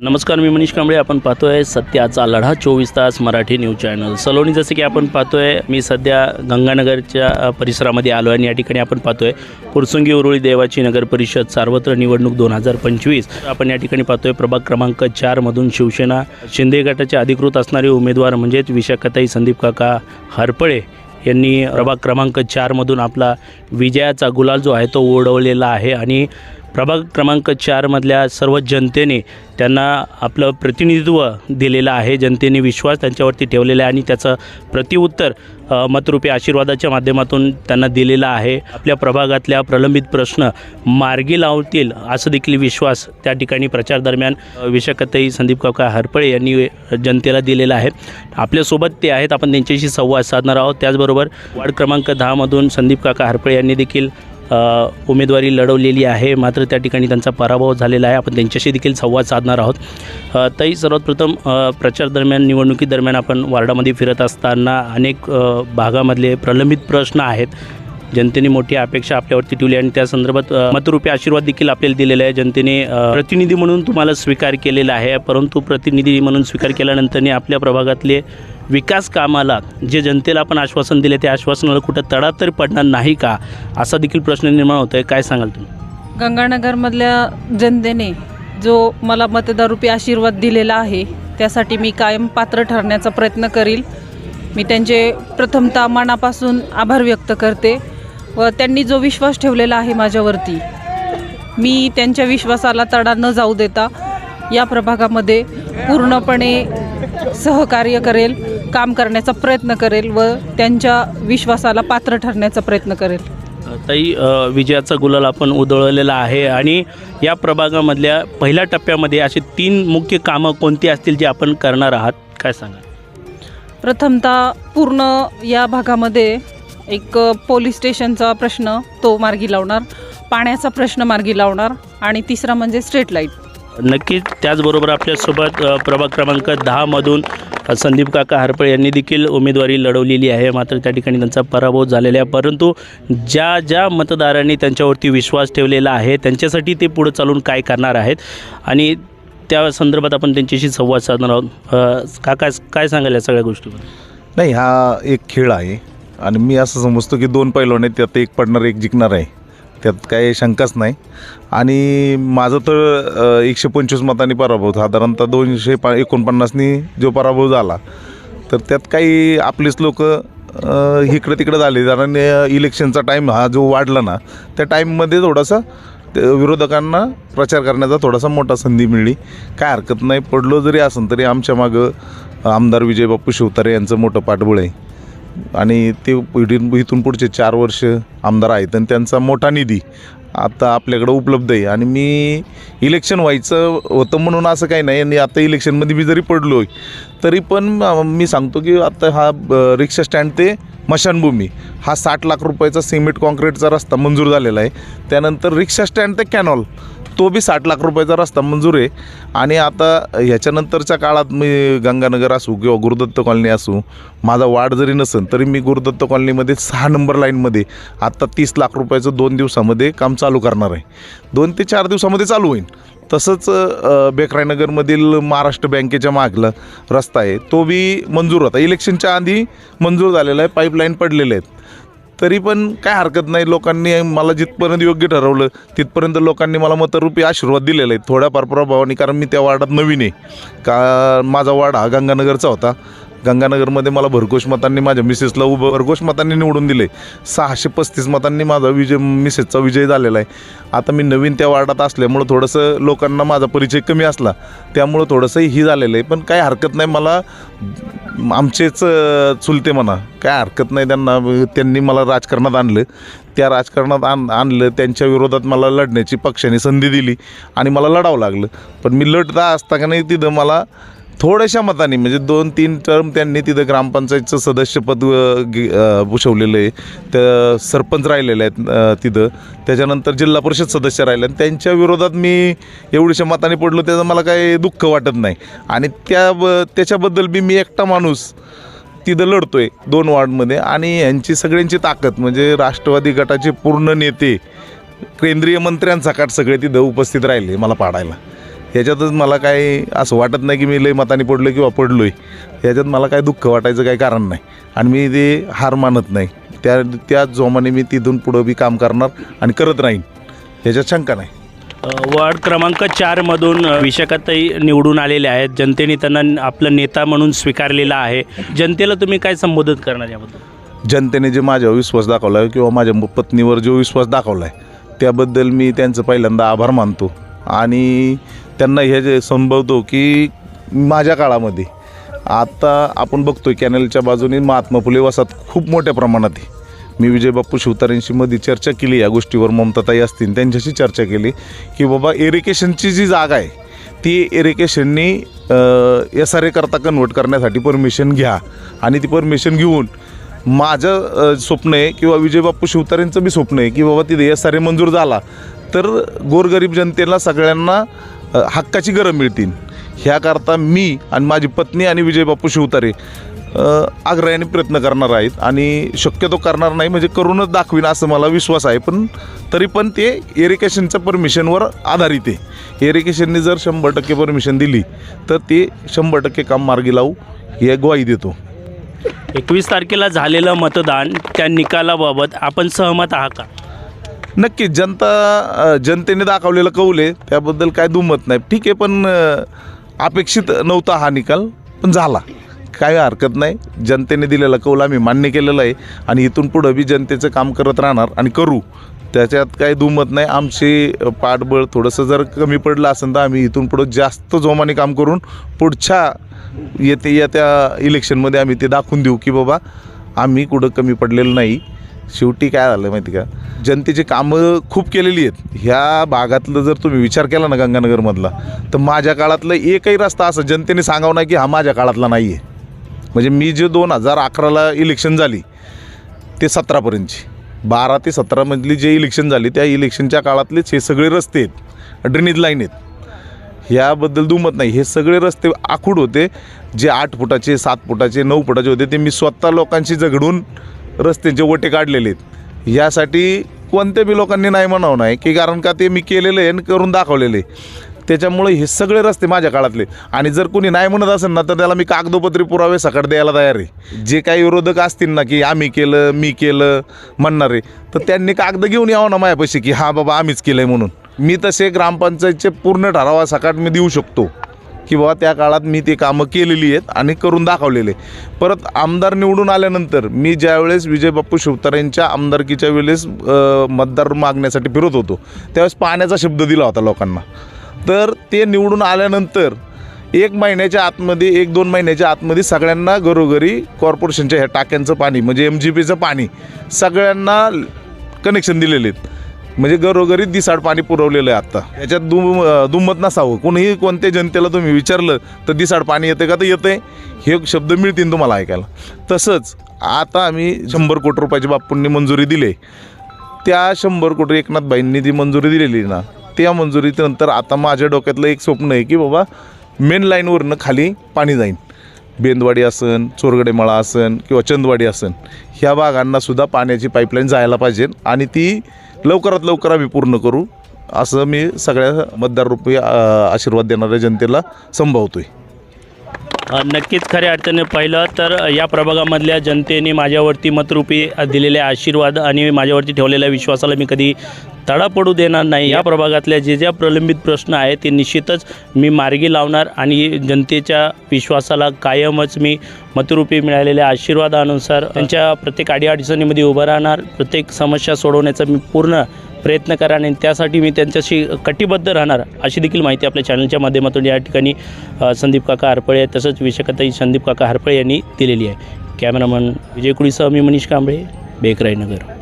नमस्कार मी मनीष कांबळे. आपण पाहतोय सत्याचा लढा चोवीस तास मराठी न्यूज चॅनल. सलोनी जसं की आपण पाहतोय मी सध्या गंगानगरच्या परिसरामध्ये आलो आहे आणि या ठिकाणी आपण पाहतोय पुरसुंगी उरुळी देवाची नगर परिषद सार्वत्र निवडणूक दोन हजार पंचवीस. आपण या ठिकाणी पाहतोय प्रभाग क्रमांक चारमधून शिवसेना शिंदे गटाचे अधिकृत असणारे उमेदवार म्हणजेच विशाखाताई संदीप काका हरपळे यांनी प्रभाग क्रमांक चारमधून आपला विजयाचा गुलाल जो आहे तो ओढवलेला आहे. आणि प्रभाग क्रमांक चारमधल्या सर्व जनतेने त्यांना आपलं प्रतिनिधित्व दिलेलं आहे. जनतेने विश्वास त्यांच्यावरती ठेवलेला आहे आणि त्याचं प्रतिउत्तर मतरूपी आशीर्वादाच्या माध्यमातून त्यांना दिलेला आहे. आपल्या प्रभागातल्या प्रलंबित प्रश्न मार्गी लावतील असं देखील विश्वास त्या ठिकाणी प्रचार दरम्यान अ, संदीप काका हरपळे यांनी जनतेला दिलेला आहे. आपल्यासोबत ते आहेत. आपण त्यांच्याशी संवाद साधणार आहोत. त्याचबरोबर वार्ड क्रमांक दहामधून संदीप काका हरपळे यांनी देखील उमेदवारी लढवलेली आहे. मात्र त्या ठिकाणी त्यांचा पराभव झालेला आहे. आपण त्यांच्याशी देखील संवाद साधणार आहोत. तरी सर्वात प्रथम प्रचार दरम्यान निवडणुकीदरम्यान आपण वार्डामध्ये फिरत असताना अनेक भागामधले प्रलंबित प्रश्न आहेत. जनतेने मोठी अपेक्षा आपल्यावरती ठेवली आणि त्या संदर्भात मतरूपी आशीर्वाद देखील आपल्याला दिलेला आहे. जनतेने प्रतिनिधी म्हणून तुम्हाला स्वीकार केलेला आहे. परंतु प्रतिनिधी म्हणून स्वीकार केल्यानंतरने आपल्या प्रभागातले विकास कामाला जे जनतेला आपण आश्वासन दिले त्या आश्वासनाला कुठं तडा तरी पडणार नाही का? असा देखील प्रश्न निर्माण होतो आहे काय सांगाल तुम्ही? गंगानगरमधल्या जनतेने जो मला मतदारूपी आशीर्वाद दिलेला आहे त्यासाठी मी कायम पात्र ठरण्याचा प्रयत्न करील. मी त्यांचे प्रथमतः मनापासून आभार व्यक्त करते व त्यांनी जो विश्वास ठेवलेला आहे माझ्यावरती मी त्यांच्या विश्वासाला तडा न जाऊ देता या प्रभागामध्ये पूर्णपणे सहकार्य करेल. काम करण्याचा प्रयत्न करेल व त्यांच्या विश्वासाला पात्र ठरण्याचा प्रयत्न करेल. ताई विजयाचा गुलाल आपण उधळलेला आहे आणि या प्रभागामधल्या पहिल्या टप्प्यामध्ये अशी तीन मुख्य कामं कोणती असतील जे आपण करणार आहात? काय सांगा प्रथमतः पूर्ण या भागामध्ये एक पोलीस स्टेशनचा प्रश्न तो मार्गी लावणार पाण्याचा प्रश्न मार्गी लावणार आणि तिसरा म्हणजे स्ट्रीट लाइट. नक्कीच त्याचबरोबर आपल्यासोबत प्रभाग क्रमांक दहामधून संदीप काका हरपळे यांनी देखील उमेदवारी लढवलेली आहे. मात्र त्या ठिकाणी त्यांचा पराभव झालेला आहे. परंतु ज्या ज्या मतदारांनी त्यांच्यावरती विश्वास ठेवलेला आहे त्यांच्यासाठी ते पुढं चालून काय करणार आहेत? आणि त्या संदर्भात आपण त्यांच्याशी संवाद साधणार आहोत. काका काय सांगाल या सगळ्या गोष्टीवर नाही हा एक खेळ आहे. आणि मी असं समजतो की दोन पैलवान आहेत त्यात एक पडणार एक जिंकणार आहे. त्यात काही शंकाच नाही. आणि माझं तर एकशे पंचवीस मतांनी पराभव साधारणतः दोनशे पा एकोणपन्नासनी जो पराभव झाला तर त्यात काही आपलीच लोक इकडं तिकडं झाले. कारण इलेक्शनचा टाईम हा जो वाढला ना त्या टाईममध्ये थोडासा ते विरोधकांना प्रचार करण्याचा थोडासा मोठा संधी मिळली. काय हरकत नाही पडलो जरी असेल तरी आमच्या मागं आमदार विजय बापू शिवतारे यांचं मोठं पाठबळ आहे. आणि ते इथून इथून पुढचे चार वर्ष आमदार आहेत आणि त्यांचा मोठा निधी आता आपल्याकडं उपलब्ध आहे. आणि मी इलेक्शन व्हायचं होतं म्हणून असं काही नाही. आणि आता इलेक्शनमध्ये मी जरी पडलो तरी पण मी सांगतो की आता हा रिक्षा स्टँड ते मशानभूमी हा साठ लाख रुपयाचा सिमेंट कॉन्क्रीटचा रस्ता मंजूर झालेला आहे. त्यानंतर रिक्षा स्टँड ते कॅनॉल तो बी साठ लाख रुपयाचा रस्ता मंजूर आहे. आणि आता ह्याच्यानंतरच्या काळात मी गंगानगर असू किंवा गुरुदत्त कॉलनी असू माझा वाढ जरी नसेल तरी मी गुरुदत्त कॉलनीमध्ये सहा नंबर लाईनमध्ये आत्ता तीस लाख रुपयाचं दोन दिवसामध्ये काम चालू करणार आहे. दोन ते चार दिवसामध्ये चालू होईल. तसंच बेकरायनगरमधील महाराष्ट्र बँकेच्या मागला रस्ता आहे तो बी मंजूर होता. इलेक्शनच्या आधी मंजूर झालेला आहे पाईपलाईन पडलेले आहेत. तरी पण काय हरकत नाही. लोकांनी मला जिथपर्यंत योग्य ठरवलं तिथपर्यंत लोकांनी मला मतरूपी आशीर्वाद दिलेला आहे थोड्याफार प्रभावाने कारण मी त्या वार्डात नवीन आहे. का माझा वार्ड हा गंगानगरचा होता. गंगानगरमध्ये मला भरघोष मतांनी माझ्या मिसेसला उभं भरघोष मतांनी निवडून दिले. सहाशे पस्तीस मतांनी माझा विजय मिसेसचा विजय झालेला आहे. आता मी नवीन त्या वार्डात असल्यामुळं थोडंसं लोकांना माझा परिचय कमी असला. त्यामुळं थोडंसं ही झालेलं आहे. पण काही हरकत नाही. मला आमचेच चुलते म्हणा काय हरकत नाही त्यांना. त्यांनी मला राजकारणात आणलं. त्या राजकारणात आण आणलं त्यांच्या विरोधात मला लढण्याची पक्षाने संधी दिली आणि मला लढावं लागलं. पण मी लढता असता का नाही तिथं मला थोड्याशा मताने म्हणजे दोन तीन टर्म त्यांनी तिथं ग्रामपंचायतचं सदस्यपद भूषवलेलं आहे. त्या सरपंच राहिलेले आहेत तिथं. त्याच्यानंतर जिल्हा परिषद सदस्य राहिले आणि त्यांच्या विरोधात मी एवढ्याशा मताने पडलो त्याचं मला काही दुःख वाटत नाही. आणि त्या ब- त्याच्याबद्दल बी मी एकटा माणूस तिथं लढतो आहे दोन वॉर्डमध्ये. आणि यांची सगळ्यांची ताकद म्हणजे राष्ट्रवादी गटाचे पूर्ण नेते केंद्रीय मंत्र्यांचा काट सगळे तिथं उपस्थित राहिले मला पाडायला. ह्याच्यातच मला काय असं वाटत नाही की मी लय मताने पडलो किंवा पडलो आहे ह्याच्यात मला काय दुःख वाटायचं काही कारण नाही. आणि मी ते हार मानत नाही. त्या त्या जोमाने मी तिथून पुढं बी काम करणार आणि करत राहीन. ह्याच्यात शंका नाही. वार्ड क्रमांक चारमधून विशाखाताई निवडून आलेले आहेत. जनतेने त्यांना आपलं नेता म्हणून स्वीकारलेला आहे. जनतेला तुम्ही काय संबोधित करणार याबद्दल? जनतेने जे माझ्यावर विश्वास दाखवला आहे किंवा माझ्या पत्नीवर जो विश्वास दाखवला आहे त्याबद्दल मी त्यांचं पहिल्यांदा आभार मानतो. आणि त्यांना हे जे संभवतो की माझ्या काळामध्ये आता आपण बघतोय कॅनलच्या बाजूने महात्मा फुले वसाहत खूप मोठ्या प्रमाणात आहे. मी विजय बाप्पू शिवतारेंशी मध्ये चर्चा केली या गोष्टीवर ममताताई असतील त्यांच्याशी चर्चा केली की बाबा एरिकेशनची जी जागा आहे ती एरिकेशननी एस आर ए करता कन्वर्ट करण्यासाठी परमिशन घ्या. आणि ती परमिशन घेऊन माझं स्वप्न आहे किंवा विजय बाप्पू शिवतारेंचं बी स्वप्न आहे की बाबा तिथे एस आर ए मंजूर झाला तर गोरगरीब जनतेला सगळ्यांना हक्काची गरज मिळतील ह्याकरता मी आणि माझी पत्नी आणि विजय बाप्पू शिवतारे आग्रहाने प्रयत्न करणार आहेत आणि शक्यतो करणार नाही म्हणजे करूनच दाखवीन असं मला विश्वास आहे. पण तरी पण ते एरिकेशनच्या परमिशनवर आधारित आहे. एरिकेशनने जर शंभर टक्के परमिशन दिली तर ते शंभर टक्के काम मार्गी लावू हे ग्वाही देतो. एकवीस तारखेला झालेलं मतदान त्या निकालाबाबत आपण सहमत आहात का? नक्की जनता जनतेने दाखवलेलं कौल आहे त्याबद्दल काय दुमत नाही. ठीक आहे पण अपेक्षित नव्हता हा निकाल पण झाला. काय हरकत नाही. जनतेने दिलेला कौल आम्ही मान्य केलेला आहे आणि इथून पुढं बी जनतेचं काम करत राहणार आणि करू. त्याच्यात काही दुमत नाही. आमचे पाठबळ थोडंसं जर कमी पडलं असेल तर आम्ही इथून पुढं जास्त जोमाने काम करून पुढच्या येते येत्या इलेक्शनमध्ये आम्ही ते दाखवून देऊ की बाबा आम्ही कुठं कमी पडलेलं नाही. शेवटी काय झालं माहिती का? जनतेची कामं खूप केलेली आहेत. ह्या भागातलं जर तुम्ही विचार केला ना गंगानगरमधला तर माझ्या काळातलं एकही रस्ता असं जनतेने सांगावं नाही की हा माझ्या काळातला नाही आहे म्हणजे मी जे दोन हजार अकराला इलेक्शन झाली ते सतरापर्यंतची बारा ते सतरामधली जे इलेक्शन झाली त्या इलेक्शनच्या काळातलेच हे सगळे रस्ते आहेत. ड्रेनेज लाईन आहेत. ह्याबद्दल दुमत नाही. हे सगळे रस्ते आखूड होते. जे आठ फुटाचे सात फुटाचे नऊ फुटाचे होते ते मी स्वतः लोकांशी झगडून रस्त्यांचे ओटे काढलेले आहेत यासाठी कोणत्या बी लोकांनी नाही म्हणावं नाही की कारण का ते मी केलेलं आहे आणि करून दाखवलेले. त्याच्यामुळे हे सगळे रस्ते माझ्या काळातले. आणि जर कोणी नाही म्हणत असेल ना तर त्याला मी कागदोपत्री पुरावे सकट द्यायला तयार आहे. जे काही विरोधक असतील ना की आम्ही केलं मी केलं म्हणणारे तर त्यांनी कागद घेऊन यावं ना माझ्यापाशी की हा बाबा आम्हीच केलं आहे म्हणून. मी तसे ग्रामपंचायतचे पूर्ण ठरावा सकाट मी देऊ शकतो. की बाबा त्या काळात मी ते कामं केलेली आहेत आणि करून दाखवलेले. परत आमदार निवडून आल्यानंतर मी ज्यावेळेस विजय बाप्पू शिवतारेंच्या आमदारकीच्या वेळेस मतदार मागण्यासाठी फिरत होतो त्यावेळेस पाण्याचा शब्द दिला होता लोकांना. तर ते निवडून आल्यानंतर एक महिन्याच्या आतमध्ये एक दोन महिन्याच्या आतमध्ये सगळ्यांना घरोघरी कॉर्पोरेशनच्या ह्या टाक्यांचं पाणी म्हणजे एम जी पीचं पाणी सगळ्यांना कनेक्शन दिलेले आहेत. म्हणजे घरोघरी दिसाड पाणी पुरवलेलं आहे आत्ता. याच्यात दुम दुमत नसावं. कोणीही कोणत्या जनतेला तुम्ही विचारलं तर दिसाड पाणी येतं का? तर येते हे शब्द मिळतील तुम्हाला ऐकायला. तसंच आता आम्ही शंभर कोटी रुपयाची बाप्पूंनी मंजुरी दिली. त्या शंभर कोटी एकनाथबाईंनी जी मंजुरी दिलेली ना त्या मंजुरीनंतर आता माझ्या डोक्यातलं एक स्वप्न आहे की बाबा मेन लाईनवरनं खाली पाणी जाईन. बेंदवाडी असन चोरगडेमाळा असन किंवा चंदवाडी असन ह्या भागांनासुद्धा पाण्याची पाईपलाईन जायला पाहिजे आणि ती लवकरात लवकर आम्ही पूर्ण करू. असं मी सगळ्या मतदाररूपी आशीर्वाद देणाऱ्या जनतेला संभावतो आहे नक्कीच खऱ्या अर्थाने पाहिलं तर या प्रभागामधल्या जनतेने माझ्यावरती मतरूपी दिलेले आशीर्वाद आणि माझ्यावरती ठेवलेल्या विश्वासाला मी कधी तडा पडू देणार नाही. या प्रभागातल्या जे ज्या प्रलंबित प्रश्न आहेत ते निश्चितच मी मार्गी लावणार आणि जनतेच्या विश्वासाला कायमच मी मतरूपी मिळालेल्या आशीर्वादानुसार त्यांच्या प्रत्येक अडीअडचणीमध्ये उभं राहणार प्रत्येक समस्या सोडवण्याचा मी पूर्ण प्रयत्न करा आणि त्यासाठी मी त्यांच्याशी कटिबद्ध राहणार अशी देखील माहिती आपल्या चॅनलच्या माध्यमातून या ठिकाणी संदीप काका हरपळे तसंच विशेषतः संदीप काका हरपळे यांनी दिलेली आहे. कॅमेरामन विजय कुळीसह मी मनीष कांबळे बेकराईनगर